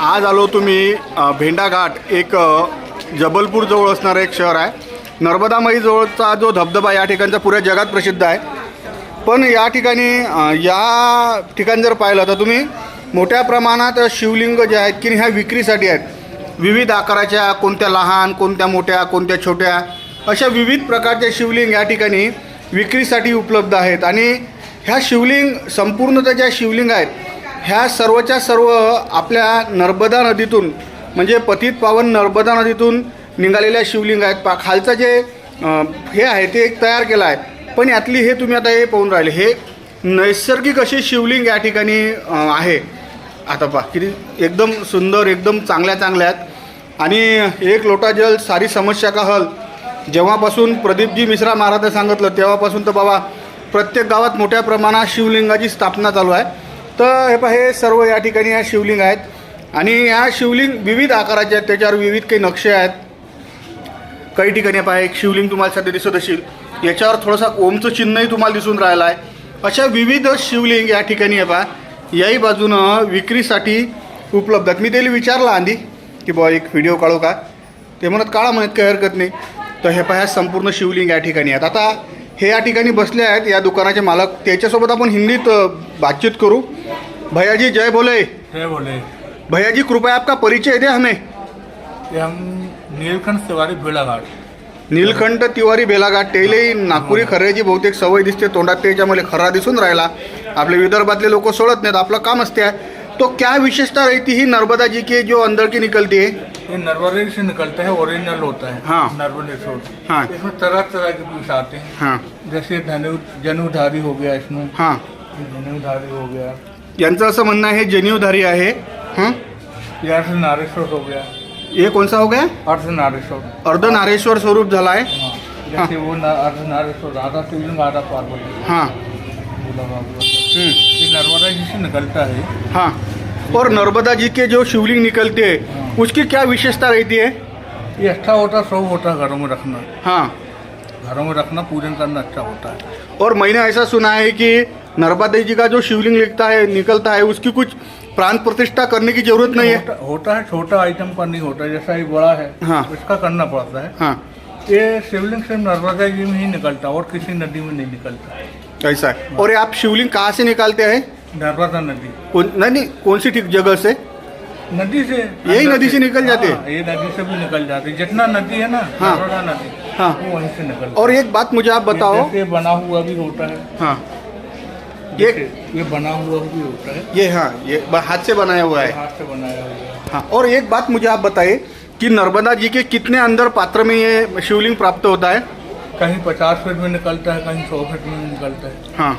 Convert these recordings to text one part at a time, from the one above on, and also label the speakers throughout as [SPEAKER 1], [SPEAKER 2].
[SPEAKER 1] आज आलो तुम्ही भेंडाघाट एक जबलपूरजवळ असणारं एक शहर आहे. नर्मदामाईजवळचा जो धबधबा या ठिकाणचा पुऱ्या जगात प्रसिद्ध आहे. पण या ठिकाणी या ठिकाणी जर पाहिलं तर तुम्ही मोठ्या प्रमाणात शिवलिंग जे आहेत की ह्या विक्रीसाठी आहेत. विविध आकाराच्या कोणत्या लहान कोणत्या मोठ्या कोणत्या छोट्या अशा विविध प्रकारच्या शिवलिंग या ठिकाणी विक्रीसाठी उपलब्ध आहेत. आणि ह्या शिवलिंग संपूर्णतः ज्या शिवलिंग आहेत ह्या सर्वच्या सर्व आपल्या नर्मदा नदीतून म्हणजे पतित पावन नर्मदा नदीतून निघालेल्या शिवलिंग आहेत. पा खालचं जे हे आहे ते एक तयार केलं आहे. पण यातली हे तुम्ही आता हे पाहून राहिले. हे नैसर्गिक असे शिवलिंग या ठिकाणी आहे. आता पहा किती एकदम सुंदर एकदम चांगल्या चांगल्या आहेत. आणि एक लोटा जल सारी समस्या का हल? जेव्हापासून प्रदीपजी मिश्रा महाराज सांगितलं तेव्हापासून तर बाबा प्रत्येक गावात मोठ्या प्रमाणात शिवलिंगाची स्थापना चालू आहे. तर हे पहा हे सर्व या ठिकाणी या शिवलिंग आहेत. आणि या शिवलिंग विविध आकाराचे आहेत. त्याच्यावर विविध काही नक्षे आहेत. काही ठिकाणी पहा एक शिवलिंग तुम्हाला सध्या दिसत असेल. याच्यावर थोडंसं ओमचं चिन्हही तुम्हाला दिसून राहिलं आहे. अशा विविध शिवलिंग या ठिकाणी आहे पहा याही बाजूनं विक्रीसाठी उपलब्ध आहेत. मी त्याला विचारला आधी की बुवा एक व्हिडिओ काढू का? ते म्हणत काळा म्हणत काही हरकत नाही. तर हे पहा संपूर्ण शिवलिंग या ठिकाणी आहेत. आता हे या ठिकाणी बसले आहेत या दुकानाचे मालक. त्याच्यासोबत आपण हिंदीत बातचीत करू. भैयाजी जय बोले।
[SPEAKER 2] जय बोले।
[SPEAKER 1] भैया जी कृपया आपका परिचय दे हमें।
[SPEAKER 2] ये हम नीलकंठ तिवारी भेड़ाघाट
[SPEAKER 1] नीलकंठ तिवारी बेलाघाट टेलही नागपुरी खऱ्याची बहुतेक सवय दिसते तोंडात त्याच्यामध्ये खरा दिसून राहिला. आपले विदर्भातले लोक सोडत नाहीत आपलं काम असते. तो क्या विशेषता रहती ही नर्मदा जी की जो अंदर की निकलती है?
[SPEAKER 2] ये नर्मदे से निकलता है ओरिजिनल होता है।
[SPEAKER 1] हाँ।
[SPEAKER 2] नर्मदे से
[SPEAKER 1] हाँ।
[SPEAKER 2] इसमें तरह तरह के पीस आते हैं।
[SPEAKER 1] हां।
[SPEAKER 2] जैसे धनु जनुधारी हो गया इसमें।
[SPEAKER 1] हां।
[SPEAKER 2] जनुधारी हो गया।
[SPEAKER 1] यांचं असं म्हणणं आहे जनिवधारी आहे. हां?
[SPEAKER 2] ये अर्ध नारेश्वर हो गया
[SPEAKER 1] हे कोणसा हो गया?
[SPEAKER 2] अर्ध नारेश्वर
[SPEAKER 1] अर्धनारेश्वर स्वरूप झाला आहे
[SPEAKER 2] हाँ. जैसे वो न- अर्ध नारेश्वर राधा शिवलिंग राधा पार्वती
[SPEAKER 1] हां.
[SPEAKER 2] भोला बाबा.
[SPEAKER 1] हम्म,
[SPEAKER 2] ये नर्मदा जी से निकलता है.
[SPEAKER 1] हाँ और नर्मदा जी के जो शिवलिंग निकलते हैं. उसकी क्या विशेषता रहती है?
[SPEAKER 2] ये अच्छा होता सब होता है घरों में रखना।
[SPEAKER 1] हाँ.
[SPEAKER 2] घरों में रखना पूजन करना अच्छा होता है।
[SPEAKER 1] और मैंने ऐसा सुना है कि नर्मदा जी का जो शिवलिंग लिखता है निकलता है उसकी कुछ प्राण प्रतिष्ठा करने की ज़रूरत नहीं है।
[SPEAKER 2] होता, होता है छोटा आइटम का नहीं होता जैसा ये बड़ा है
[SPEAKER 1] हाँ।
[SPEAKER 2] इसका करना पड़ता है।
[SPEAKER 1] हाँ।
[SPEAKER 2] ये शिवलिंग सिर्फ़ नर्मदा जी में ही निकलता और किसी नदी में नहीं निकलता।
[SPEAKER 1] ऐसा है। और ये आप शिवलिंग कहाँ से निकालते हैं?
[SPEAKER 2] नर्मदा नदी।
[SPEAKER 1] नहीं नहीं कौन सी ठीक जगह से?
[SPEAKER 2] नदी से
[SPEAKER 1] यही नदी से निकल जाते हैं?
[SPEAKER 2] हाँ, ये नदी से भी निकल जाते हैं। जितना नदी है ना
[SPEAKER 1] हाँ।
[SPEAKER 2] नदी
[SPEAKER 1] हाँ।
[SPEAKER 2] वो वहीं से निकल
[SPEAKER 1] और एक बात मुझे आप बताओ।
[SPEAKER 2] बना हुआ भी होता है।
[SPEAKER 1] हाँ।
[SPEAKER 2] जैसे ये बना हुआ भी होता है।
[SPEAKER 1] ये हाँ ये हाथ से बनाया हुआ है।
[SPEAKER 2] हाथ से बनाया हुआ है।
[SPEAKER 1] हाँ और एक बात मुझे आप बताइए कि नर्मदा जी के कितने अंदर पात्र में ये शिवलिंग प्राप्त होता है?
[SPEAKER 2] कहीं पचास फीट में निकलता है कहीं सौ फीट में निकलता है।
[SPEAKER 1] हाँ।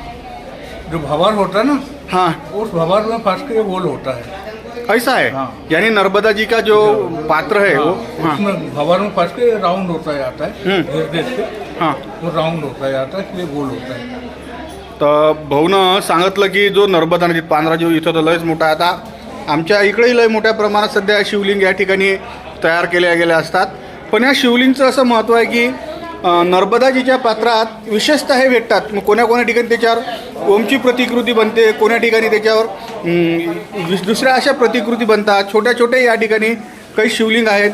[SPEAKER 2] जो भवर होता है ना
[SPEAKER 1] हाँ।
[SPEAKER 2] उस भवर में फंस के ये गोल होता है।
[SPEAKER 1] ऐसा है?
[SPEAKER 2] हाँ।
[SPEAKER 1] यानी नर्मदा जी का जो पात्र है हाँ। वो? हाँ
[SPEAKER 2] उसमें भवर में फंस के राउंड होता जाता है
[SPEAKER 1] हम्म।
[SPEAKER 2] धीरे धीरे
[SPEAKER 1] हाँ।
[SPEAKER 2] वो राउंड होता जाता है इसलिए गोल होता है।
[SPEAKER 1] तर भाऊनं सांगितलं की जो नर्मदा नदी पांढरा जीव इथं तर लयच मोठा आहे. आता आमच्या इकडेही लय मोठ्या प्रमाणात सध्या शिवलिंग या ठिकाणी तयार केल्या गेल्या असतात. पण या शिवलिंगचं असं महत्त्व आहे की नर्मदाजीच्या पात्रात विशेषतः हे भेटतात. मग कोण्या कोण्या ठिकाणी त्याच्यावर ओमची प्रतिकृती बनते कोण्या ठिकाणी त्याच्यावर दुस- दुसऱ्या अशा प्रतिकृती बनतात. छोट्या छोट्या या ठिकाणी काही शिवलिंग आहेत.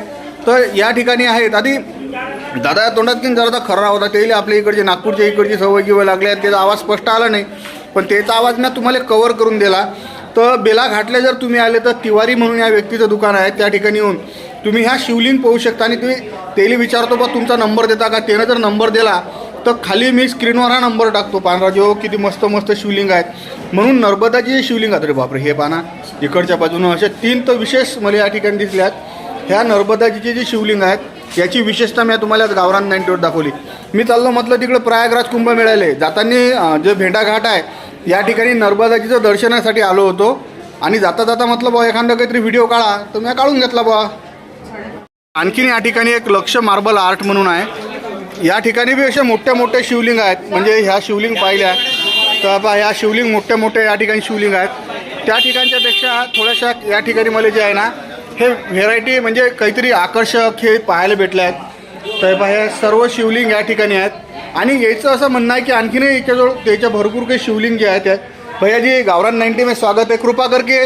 [SPEAKER 1] तर या ठिकाणी आहेत. आधी दादा तोंडात की जरा खरा होता. तेही आपल्या इकडचे नागपूरच्या इकडची सवय किंवा लागल्या त्याचा आवाज स्पष्ट आला नाही. पण त्याचा आवाज ना तुम्हाला कवर करून दिला. तर बेला घाटले जर तुम्ही आले तर तिवारी म्हणून या व्यक्तीचं दुकान आहे त्या ठिकाणी येऊन. तुम्ही ह्या शिवलिंग पाहू शकता आणि तुम्ही तेली विचारतो बा तुमचा नंबर देता का? त्यानं जर नंबर दिला तर खाली मी स्क्रीनवर हा नंबर टाकतो. पांढरा जो हो, किती मस्त मस्त शिवलिंग आहेत. म्हणून नर्मदाची शिवलिंग आहेत रे बापरे हे पाना इकडच्या बाजूनं असे तीन तर विशेष मला या ठिकाणी दिसल्यात ह्या नर्मदाजीचे जे शिवलिंग आहेत याची विशेषता मी तुम्हाला आज गावरान नाईन्टीवर दाखवली. मी चाललो म्हटलं तिकडे प्रयागराज कुंभ मिळाले जाताना जे भेंडा घाट आहे या ठिकाणी नर्मदाजीचं दर्शनासाठी आलो होतो. आणि जाता जाता म्हटलं बुवा एखादा काहीतरी व्हिडिओ काढा. तर मी काढून घेतला बुवा. आणखीन या ठिकाणी एक लक्ष मार्बल आर्ट म्हणून आहे. या ठिकाणी बी असे मोठ्या मोठ्या शिवलिंग आहेत. म्हणजे ह्या शिवलिंग पाहिल्या. तर बा ह्या शिवलिंग मोठ्या मोठ्या या ठिकाणी शिवलिंग आहेत. त्या ठिकाणच्यापेक्षा थोड्याशा या ठिकाणी मला जे आहे ना हे व्हेरायटी म्हणजे काहीतरी आकर्षक हे पाहायला भेटले आहेत तर हे सर्व शिवलिंग या ठिकाणी आहेत. आणि याचं असं म्हणणं आहे की आणखीनही याच्याजवळ त्याच्या भरपूर काही शिवलिंग जे आहेत भैया जी गावरान नाईन्टी में स्वागत आहे. कृपा करके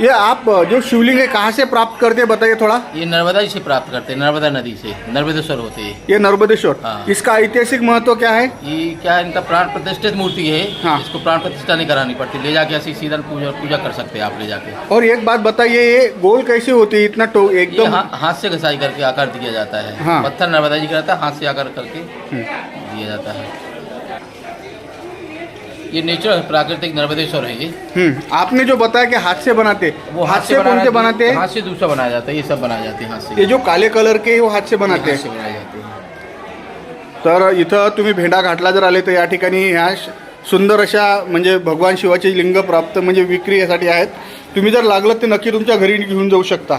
[SPEAKER 1] ये आप जो शिवलिंग है कहाँ से प्राप्त करते हैं बताइए थोड़ा।
[SPEAKER 3] ये नर्मदा जी से प्राप्त करते हैं नर्मदा नदी से नर्मदेश्वर होते हैं।
[SPEAKER 1] ये नर्मदेश्वर।
[SPEAKER 3] हाँ।
[SPEAKER 1] इसका ऐतिहासिक महत्व क्या है?
[SPEAKER 3] ये क्या इनका प्राण प्रतिष्ठित मूर्ति है।
[SPEAKER 1] हाँ।
[SPEAKER 3] इसको प्राण प्रतिष्ठा नहीं करानी पड़ती। ले जाके ऐसी सीधा पूजा पूजा कर सकते हैं आप ले जाके।
[SPEAKER 1] और एक बात बताइए ये गोल कैसे होती है इतना एकदम?
[SPEAKER 3] हा, हाथ से घसाई करके आकार दिया जाता है।
[SPEAKER 1] हाँ।
[SPEAKER 3] पत्थर नर्मदा जी का है हाथ से आकार करके
[SPEAKER 1] हम्म।
[SPEAKER 3] दिया जाता है। ये नेचुरल प्राकृतिक नर्मदेश्वर है ये।
[SPEAKER 1] हम्म, आपने जो बताया कि हाथ से बनाते
[SPEAKER 3] वो
[SPEAKER 1] हाथ से कौन से बनाते? हैं
[SPEAKER 3] हाथ से दूसरा बनाया जाता है ये सब बनाए जाते हैं हाथ से।
[SPEAKER 1] ये जो काले कलर के वो हाथ से बनाते
[SPEAKER 3] हाथ से
[SPEAKER 1] हैं?
[SPEAKER 3] बनाए जाते हैं।
[SPEAKER 1] तर इथं तुम्ही भेंडा घाटला जर आले तर या ठिकाणी ह्या श- सुंदर अशा म्हणजे भगवान शिवाचे लिंग प्राप्त म्हणजे विक्रीसाठी आहेत. तुम्ही जर लागलं ते नक्की तुमच्या घरी घेऊन जाऊ शकता.